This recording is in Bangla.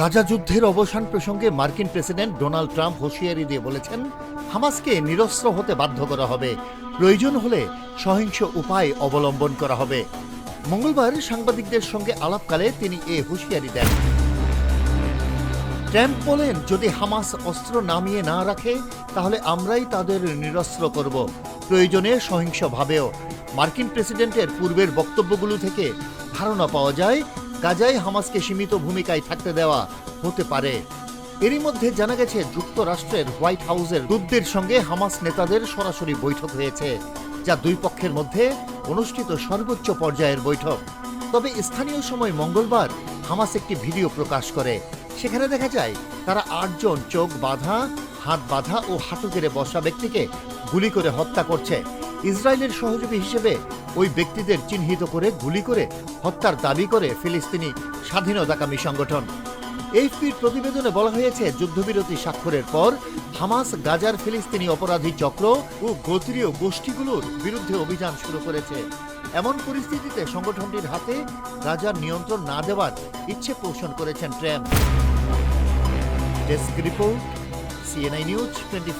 গাজা যুদ্ধের অবসান প্রসঙ্গে মার্কিন প্রেসিডেন্ট ডোনাল্ড ট্রাম্প হুঁশিয়ারি দিয়ে বলেছেন, হামাসকে নিরস্ত্র হতে বাধ্য করা হবে। প্রয়োজন হলে সহিংস উপায় অবলম্বন করা হবে। মঙ্গলবার সাংবাদিকদের সঙ্গে আলাপকালে তিনি এ হুঁশিয়ারি দেন। ট্রাম্প বলেন, যদি হামাস অস্ত্র নামিয়ে না রাখে, তাহলে আমরাই তাদের নিরস্ত্র করব। প্রয়োজনে সহিংসভাবেও। মার্কিন প্রেসিডেন্টের পূর্বের বক্তব্যগুলো থেকে ধারণা পাওয়া যায় গাজায় হামাসকে সীমিত ভূমিকায় থাকতে দেওয়া হতে পারে। এরই মধ্যে জানা গেছে, যুক্তরাষ্ট্রের হোয়াইট হাউসের দূতদের সঙ্গে হামাস নেতাদের সরাসরি বৈঠক হয়েছে, যা দুই পক্ষের মধ্যে অনুষ্ঠিত সর্বোচ্চ পর্যায়ের বৈঠক। তবে স্থানীয় সময় মঙ্গলবার হামাস একটি ভিডিও প্রকাশ করে। সেখানে দেখা যায়, তারা আটজন চোখ বাঁধা, হাত বাঁধা ও হাঁটু গেড়ে বসা ব্যক্তিকে গুলি করে হত্যা করছে। ইসরায়েলের সহযোগী হিসেবে ওই ব্যক্তিদের চিহ্নিত করে গুলি করে হত্যার দাবি করে ফিলিস্তিনি স্বাধীনতাকামী সংগঠন। এইফপির প্রতিবেদনে বলা হয়েছে, যুদ্ধবিরতি স্বাক্ষরের পর হামাস, গাজার ফিলিস্তিনি অপরাধী চক্র ও গোত্রীয় গোষ্ঠীগুলোর বিরুদ্ধে অভিযান শুরু করেছে। এমন পরিস্থিতিতে সংগঠনটির হাতে গাজার নিয়ন্ত্রণ না দেওয়ার ইচ্ছে পোষণ করেছেন Trump. Desk report CNI news twenty